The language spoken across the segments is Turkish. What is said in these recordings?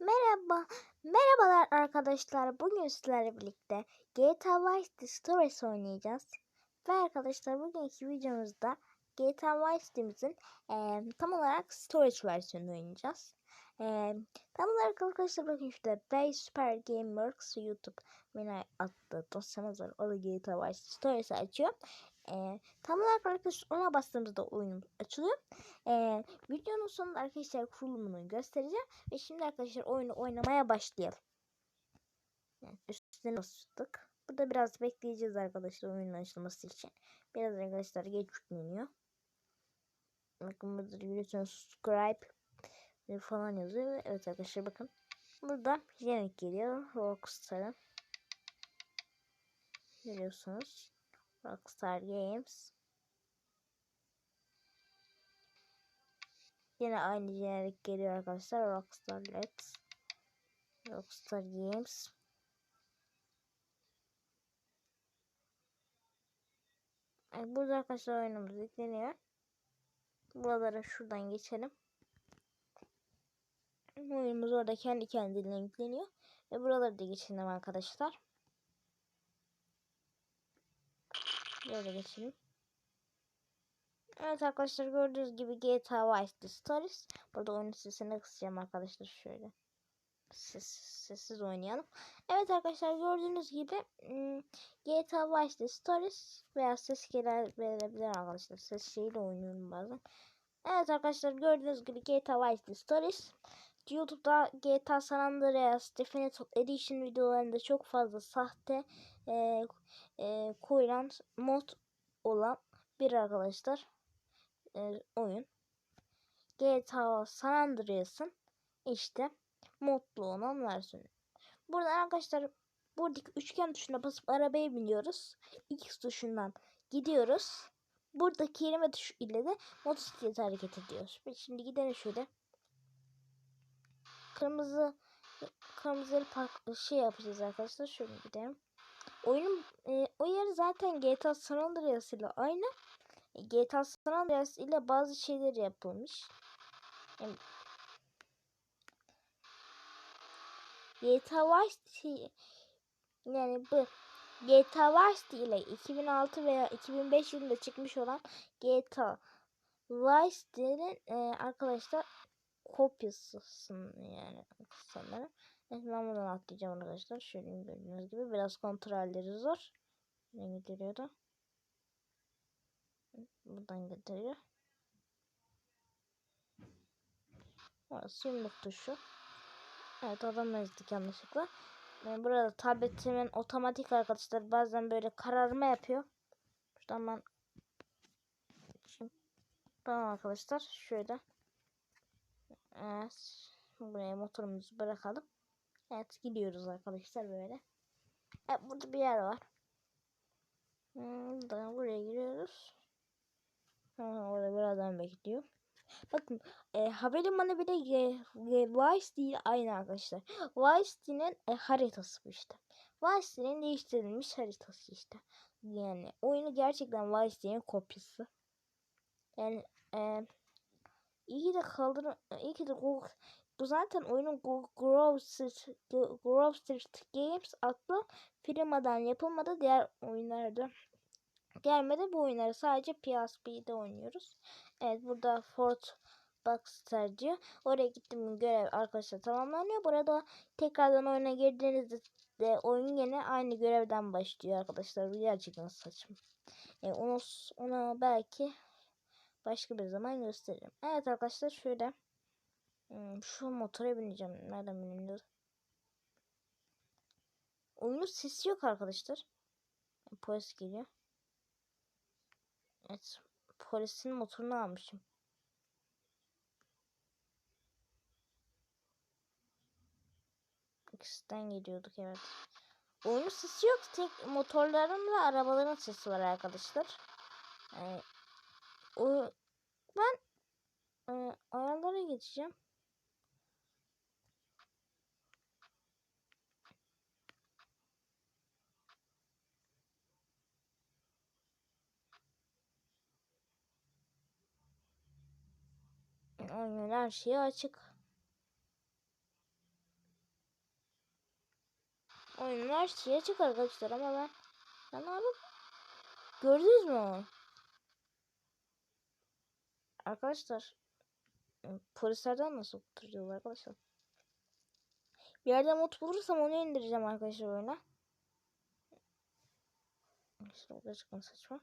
Merhaba, merhabalar arkadaşlar. Bugün sizlerle birlikte GTA Vice City Stories oynayacağız. Ve arkadaşlar bugünkü videomuzda GTA Vice City'mizin eee, tam olarak Storage versiyonunu oynayacağız. Eee, tam olarak arkadaşlar bakın işte Bay Super Gameworks YouTube beni adlı dosyamız var. O da GTA Vice City Stories açıyor. Eee, tam olarak arkadaşlar ona bastığımızda oyun açılıyor. Eee, videonun sonunda arkadaşlar kurulumunu göstereceğim. Ve şimdi arkadaşlar oyunu oynamaya başlayalım. Yani üstüne bastık. Burada biraz bekleyeceğiz arkadaşlar oyunun açılması için. Biraz arkadaşlar geç yükleniyor. Bakın burada lütfen subscribe ve falan yazıyor. Evet arkadaşlar bakın. Burada yemek geliyor. Rockstar'ın. Görüyorsunuz. Rockstar Games. Yine aynı jenerik geliyor arkadaşlar. Rockstar Let's. Rockstar Games. Burada arkadaşlar oyunumuz yükleniyor. Buralara şuradan geçelim. Oyunumuz orada kendi kendine yükleniyor. Ve buraları da geçelim arkadaşlar. Böyle geçelim. Evet arkadaşlar gördüğünüz gibi GTA Vice City Stories. Burada oyun sesini kısacağım arkadaşlar şöyle. Sessiz, sessiz oynayalım. Evet arkadaşlar gördüğünüz gibi GTA Vice City Stories veya ses gelir verebilir arkadaşlar. Ses şeyiyle oynuyorum bazen. Evet arkadaşlar gördüğünüz gibi GTA Vice City Stories. YouTube'da GTA San Andreas Definitive Edition videolarında çok fazla sahte e, e, koyulan mod olan bir arkadaşlar e, oyun. GTA San Andreas'ın işte modlu olan versiyonu. Burada arkadaşlar buradaki üçgen tuşuna basıp arabaya biniyoruz. X tuşundan gidiyoruz. Buradaki kelime tuşu ile de motosikleti hareket ediyoruz. Şimdi gidelim şöyle. Kırmızı kırmızı park şey yapacağız arkadaşlar. Şöyle gidelim. Oyunun e, o yer zaten GTA San Andreas ile aynı. E, GTA San Andreas ile bazı şeyler yapılmış. Yani, GTA Vice yani bu GTA Vice ile 2006 veya 2005 yılında çıkmış olan GTA Vice City'nin e, arkadaşlar kopyasısın yani sanırım. Evet, ben buradan atlayacağım arkadaşlar. Şöyle gördüğünüz gibi biraz kontrolleri zor. Ne getiriyordu? Buradan getiriyor. Orası yumruk tuşu. Evet adam ezdik yanlışlıkla. Yani burada tabletimin otomatik arkadaşlar bazen böyle kararma yapıyor. Şuradan ben Şimdi, tamam arkadaşlar şöyle. Evet. Buraya motorumuzu bırakalım. Evet gidiyoruz arkadaşlar böyle. Evet burada bir yer var. Hmm, buraya giriyoruz. Ha, orada bir adam bekliyor. Bakın e, havalimanı bile e, e, Vice değil aynı arkadaşlar. Vice City'nin e, haritası bu işte. Vice City'nin değiştirilmiş haritası işte. Yani oyunu gerçekten Vice City'nin kopyası. Yani e, iyi de kaldır iyi ki de Google bu zaten oyunun Grove Street, Games adlı firmadan yapılmadı. Diğer oyunlarda gelmedi. Bu oyunları sadece PSP'de oynuyoruz. Evet burada Fort Baxter diyor. Oraya gittim görev arkadaşlar tamamlanıyor. Burada tekrardan oyuna girdiğinizde de oyun yine aynı görevden başlıyor arkadaşlar. Gerçekten saçma. Yani onu, ona belki başka bir zaman gösteririm. Evet arkadaşlar şöyle Hmm, şu motora bineceğim. Nereden biniliyor? Oyunun sesi yok arkadaşlar. Polis geliyor. Evet. Polisin motorunu almışım. İkisinden geliyorduk evet. Oyunun sesi yok. Tek motorların ve arabaların sesi var arkadaşlar. Yani, o, ben e, ayarlara geçeceğim. Aynen her şey açık. oyunlar şeye çıkar arkadaşlar ama ben ben abi gördünüz mü onu? Arkadaşlar polislerden nasıl kurtuluyorlar arkadaşlar? Bir yerde mod bulursam onu indireceğim arkadaşlar oyuna. İşte o gerçekten saçma.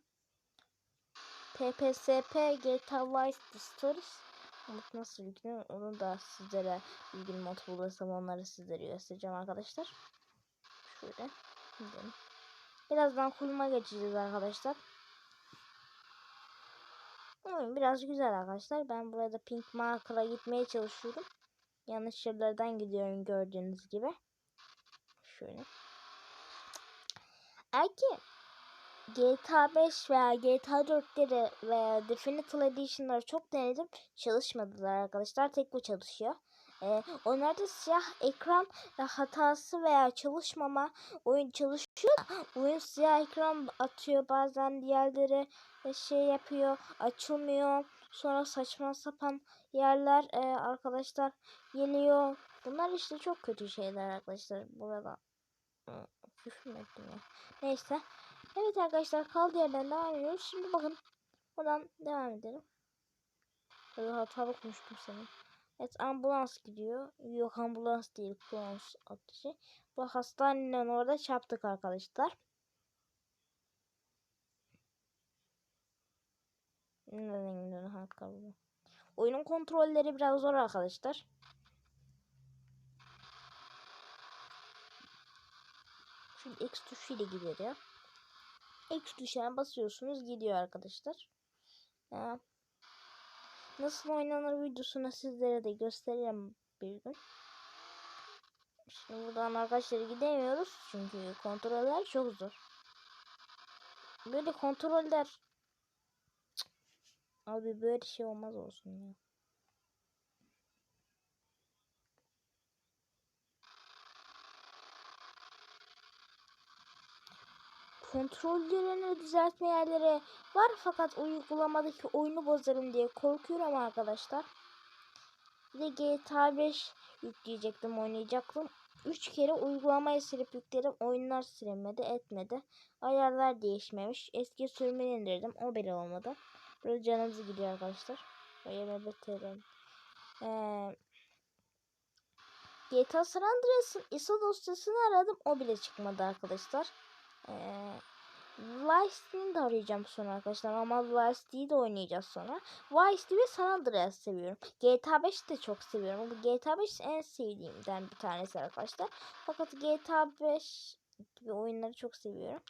PPSP GTA Vice City Stories Mod nasıl yükleniyor onu da sizlere ilgili mod bulursam onları sizlere göstereceğim arkadaşlar. Şöyle. Birazdan kuruma geçeceğiz arkadaşlar. Oyun biraz güzel arkadaşlar. Ben burada Pink Marker'a gitmeye çalışıyorum. Yanlış yerlerden gidiyorum gördüğünüz gibi. Şöyle. Erki GTA 5 veya GTA 4'leri veya Definitive Edition'ları çok denedim. Çalışmadılar arkadaşlar. Tek bu çalışıyor. Ee, onlarda siyah ekran hatası veya çalışmama oyun çalışıyor. Oyun siyah ekran atıyor bazen diğerleri şey yapıyor açılmıyor. Sonra saçma sapan yerler e, arkadaşlar geliyor. Bunlar işte çok kötü şeyler arkadaşlar. Burada küfür mü ettim ya. Neyse. Evet arkadaşlar kaldığı yerden devam ediyoruz. Şimdi bakın buradan devam edelim. Böyle hatalı konuştum senin. Evet ambulans gidiyor. Yok ambulans değil. Ambulans atışı. Bu hastanenin orada çarptık arkadaşlar. Nereden gidiyor? Ha kaldı. Oyunun kontrolleri biraz zor arkadaşlar. Şimdi X tuşuyla gidiyor. X tuşuna basıyorsunuz gidiyor arkadaşlar. Ya. Nasıl oynanır videosunu sizlere de göstereceğim bir gün. Şimdi buradan arkadaşlar gidemiyoruz çünkü kontroller çok zor. Böyle kontroller Abi böyle şey olmaz olsun ya. Kontrollerini düzeltme yerleri var fakat uygulamadaki oyunu bozarım diye korkuyorum arkadaşlar. Bir de GTA 5 yükleyecektim oynayacaktım. 3 kere uygulamayı silip yükledim. Oyunlar silemedi etmedi. Ayarlar değişmemiş. Eski sürümünü indirdim. O bile olmadı. Böyle canımız gidiyor arkadaşlar. Böyle bitirelim. Ee, GTA San Andreas'ın ISO dosyasını aradım. O bile çıkmadı arkadaşlar. Ee, Vice de arayacağım sonra arkadaşlar. Ama Vice de oynayacağız sonra. Vice ve San Andreas seviyorum. GTA 5 de çok seviyorum. Bu GTA 5 en sevdiğimden bir tanesi arkadaşlar. Fakat GTA 5 gibi oyunları çok seviyorum.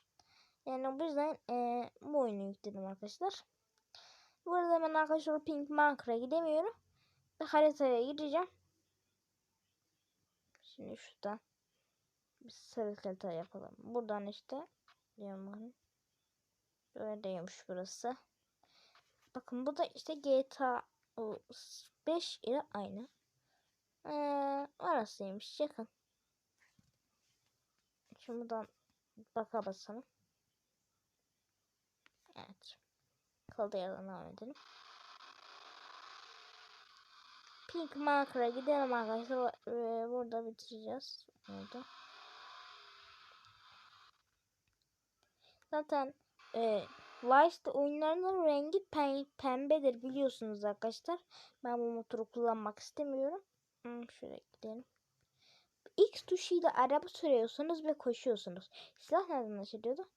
Yani bu yüzden e, bu oyunu yükledim arkadaşlar. Bu arada hemen arkadaşlar Pink Marker'a gidemiyorum. Ve haritaya gireceğim. Şimdi şuradan bir harita yapalım. Buradan işte diyorum Böyle değilmiş burası. Bakın bu da işte GTA 5 ile aynı. Ee, orasıymış yakın. Şimdi buradan baka basalım. Evet. Kaldı devam edelim. Pink Marker'a gidelim arkadaşlar. Ee, burada bitireceğiz. Burada. Zaten e, Vice'de oyunlarının rengi pembedir biliyorsunuz arkadaşlar. Ben bu motoru kullanmak istemiyorum. Hmm, şöyle gidelim. X tuşuyla araba sürüyorsunuz ve koşuyorsunuz. Silah nereden ateş ediyordu?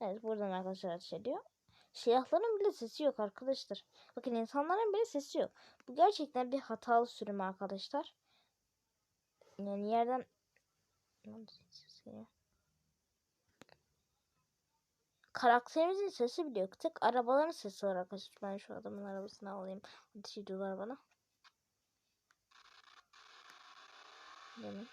Evet buradan arkadaşlar ediyor. Silahların bile sesi yok arkadaşlar. Bakın insanların bile sesi yok. Bu gerçekten bir hatalı sürüm arkadaşlar. Yani yerden karakterimizin sesi bile yok. Tek arabaların sesi var arkadaşlar. Ben şu adamın arabasını alayım. Ateş ediyorlar bana. Benim.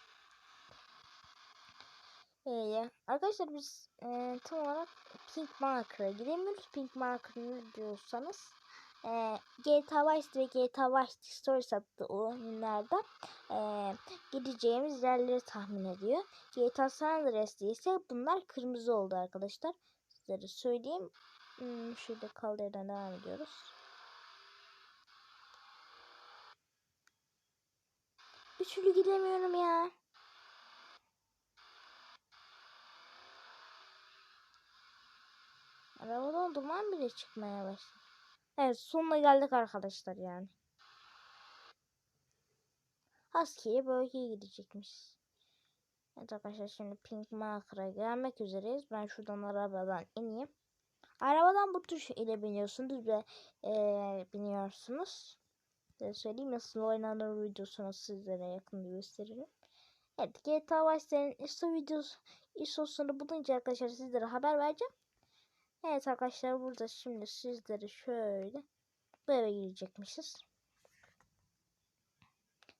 Ee, arkadaşlar biz e, tam olarak Pink Marker'a gidemiyoruz. Pink Marker'ı diyorsanız e, GTA Vice ve GTA Vice Stories adlı oyunlarda e, gideceğimiz yerleri tahmin ediyor. GTA San Andreas'te ise bunlar kırmızı oldu arkadaşlar bossları söyleyeyim. Hmm, şurada kaldırdan devam ediyoruz. Bir türlü gidemiyorum ya. Arabadan duman bile çıkmaya başladı. Evet sonuna geldik arkadaşlar yani. Askeri bölgeye gidecekmiş. Evet arkadaşlar şimdi Pink Marker'a gelmek üzereyiz. Ben şuradan arabadan ineyim. Arabadan bu tuş ile biniyorsunuz ve ee, biniyorsunuz. Size söyleyeyim nasıl oynanır videosunu sizlere yakında gösteririm. Evet GTA Vice'lerin ISO videosu ISO'sunu bulunca arkadaşlar sizlere haber vereceğim. Evet arkadaşlar burada şimdi sizlere şöyle bu eve girecekmişiz.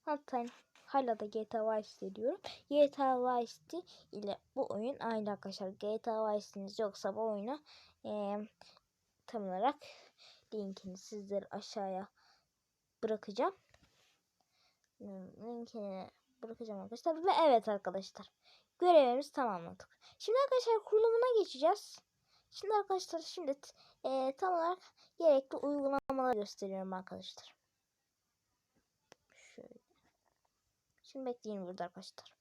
Hatta hala da GTA Vice diyorum. GTA Vice ile bu oyun aynı arkadaşlar. GTA Vice'iniz yoksa bu oyunu e, tam olarak linkini sizlere aşağıya bırakacağım. Linkini bırakacağım arkadaşlar. Ve evet arkadaşlar. Görevimizi tamamladık. Şimdi arkadaşlar kurulumuna geçeceğiz. Şimdi arkadaşlar şimdi e, tam olarak gerekli uygulamaları gösteriyorum arkadaşlar. Şimdi bekleyin burada arkadaşlar.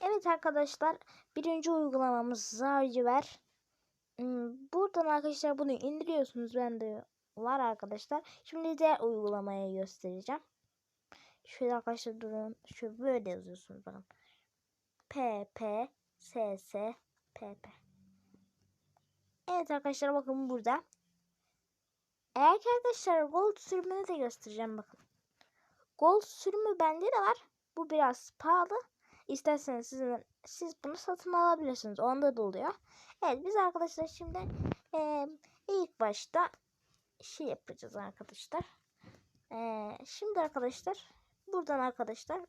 Evet arkadaşlar birinci uygulamamız Zarciver. Hmm, Buradan arkadaşlar bunu indiriyorsunuz. Bende var arkadaşlar. Şimdi diğer uygulamayı göstereceğim. Şöyle arkadaşlar durun. Şöyle böyle yazıyorsunuz bakın. P P S S P P. Evet arkadaşlar bakın burada. Eğer ki arkadaşlar gold sürümünü de göstereceğim bakın. Gold sürümü bende de var. Bu biraz pahalı. İsterseniz sizin, siz bunu satın alabilirsiniz. Onda da oluyor. Evet biz arkadaşlar şimdi e, ilk başta şey yapacağız arkadaşlar. E, şimdi arkadaşlar buradan arkadaşlar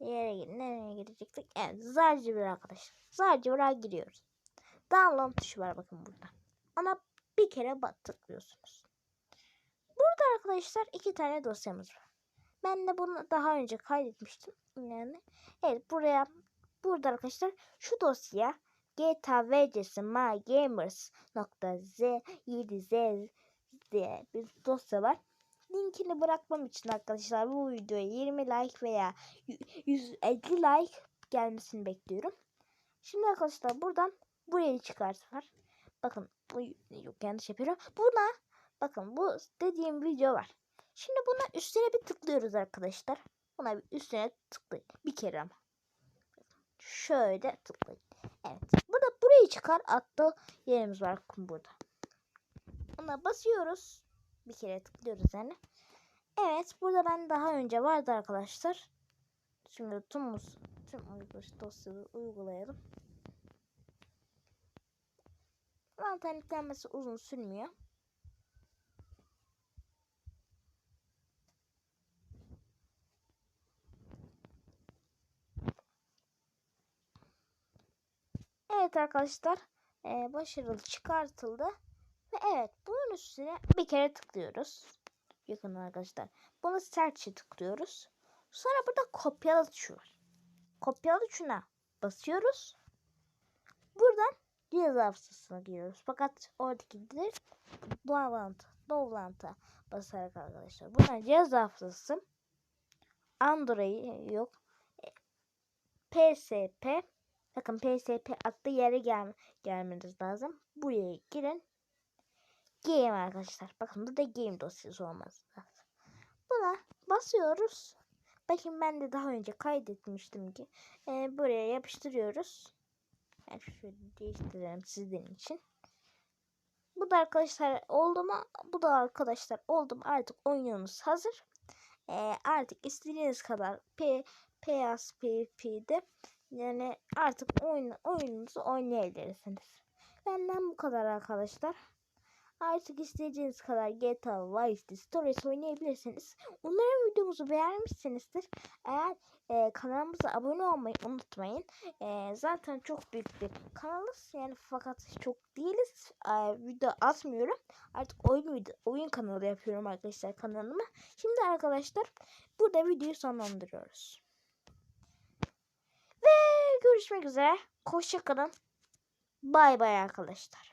yere gidin. Nereye gidecektik? Evet Zarcibir arkadaşlar. Zarcibir'e giriyoruz. Download tuşu var bakın burada. Ona bir kere tıklıyorsunuz. Burada arkadaşlar iki tane dosyamız var. Ben de bunu daha önce kaydetmiştim. Yani evet buraya burada arkadaşlar şu dosya GTA VC'si mygamers.z7z diye bir dosya var. Linkini bırakmam için arkadaşlar bu videoya 20 like veya 150 like gelmesini bekliyorum. Şimdi arkadaşlar buradan buraya çıkartır. Bakın bu yok yanlış yapıyorum. Buna bakın bu dediğim video var. Şimdi buna üstüne bir tıklıyoruz arkadaşlar. Buna bir üstüne tıklayın. Bir kere ama. Şöyle tıklayın. Evet. Burada burayı çıkar. Atlı yerimiz var burada. Ona basıyoruz. Bir kere tıklıyoruz yani. Evet. Burada ben daha önce vardı arkadaşlar. Şimdi tüm, tüm dosyayı uygulayalım. Mantar uzun sürmüyor. Evet arkadaşlar e, başarılı çıkartıldı. Ve evet bunun üstüne bir kere tıklıyoruz. Yakın arkadaşlar. Bunu search'e tıklıyoruz. Sonra burada kopyala tuşu var. Kopyala tuşuna basıyoruz. Buradan cihaz hafızasına giriyoruz. Fakat oradaki dir bağlantı, bağlantı basarak arkadaşlar. Buradan cihaz hafızası Android yok. PSP Bakın PSP adlı yere gel gelmeniz lazım. Buraya girin. Game arkadaşlar. Bakın burada game dosyası olması lazım. Buna basıyoruz. Bakın ben de daha önce kaydetmiştim ki. E, buraya yapıştırıyoruz. Yani şöyle değiştirelim sizin için. Bu da arkadaşlar oldu mu? Bu da arkadaşlar oldu mu? Artık oyunumuz hazır. E, artık istediğiniz kadar P, PSP'de yani artık oyun, oyununuzu oynayabilirsiniz. Benden bu kadar arkadaşlar. Artık istediğiniz kadar GTA Vice Stories oynayabilirsiniz. Umarım videomuzu beğenmişsinizdir. Eğer e, kanalımıza abone olmayı unutmayın. E, zaten çok büyük bir kanalız. Yani fakat çok değiliz. E, video atmıyorum. Artık oyun video, oyun kanalı yapıyorum arkadaşlar kanalıma. Şimdi arkadaşlar burada videoyu sonlandırıyoruz. Görüşmek üzere. Hoşçakalın. Bay bay arkadaşlar.